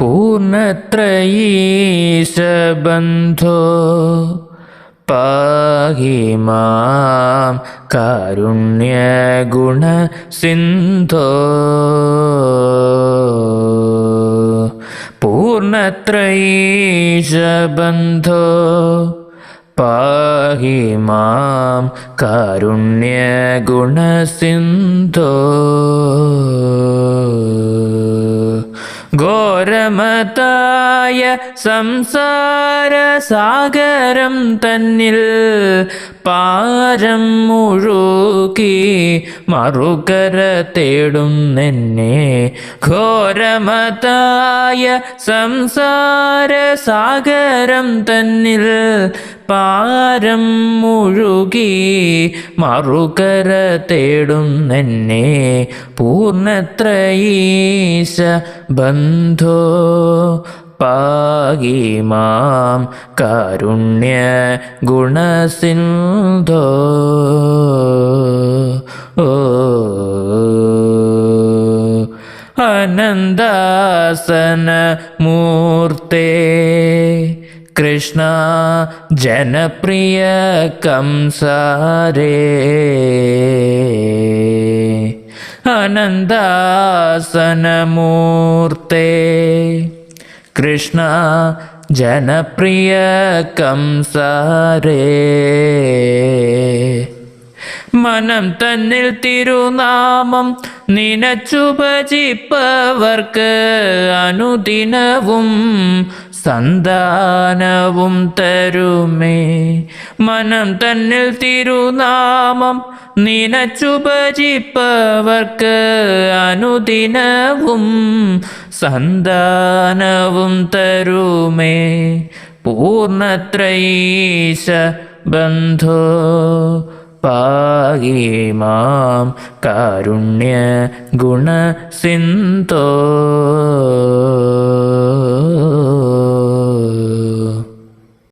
പൂർണത്രയീശബന്ധോ. പാഹി മാം കാരുണ്യഗുണസിന്ധോ. പൂർണത്രയീശബന്ധോ പാഹി മാം കാരുണ്യഗുണസിന്ധോ. ഘോരമതായ സംസാര സാഗരം തന്നിൽ പാരം മുഴുക്കി മറുകര തേടുന്നെന്നെ ഘോരമതായ സംസാര സാഗരം തന്നിൽ പാരം മുഴുകി മറുകര തേടുന്നെന്നെ പൂർണത്രയീസ ബന്ധോ പാകി മാം കാരുണ്യ ഗുണസിന്ധോ. ഓ. അനന്ദാസന മൂർത്തേ കൃഷ്ണ ജനപ്രിയ കംസാരേ. അനന്താസനമൂർത്തേ കൃഷ്ണ ജനപ്രിയ കംസാരേ. മനം തന്നിൽ തിരുനാമം നിനച്ചു ഭജിപ്പവർക്ക് അനുദിനവും സന്താനവും തരുമേ. മനം തന്നിൽ തിരുനാമം നിനച്ചു ഭജിപ്പവർക്ക് അനുദിനവും സന്താനവും തരുമേ. പൂർണത്രയീശ ബന്ധോ പാകി മാം കാരുണ്യ ഗുണസിന്ധോ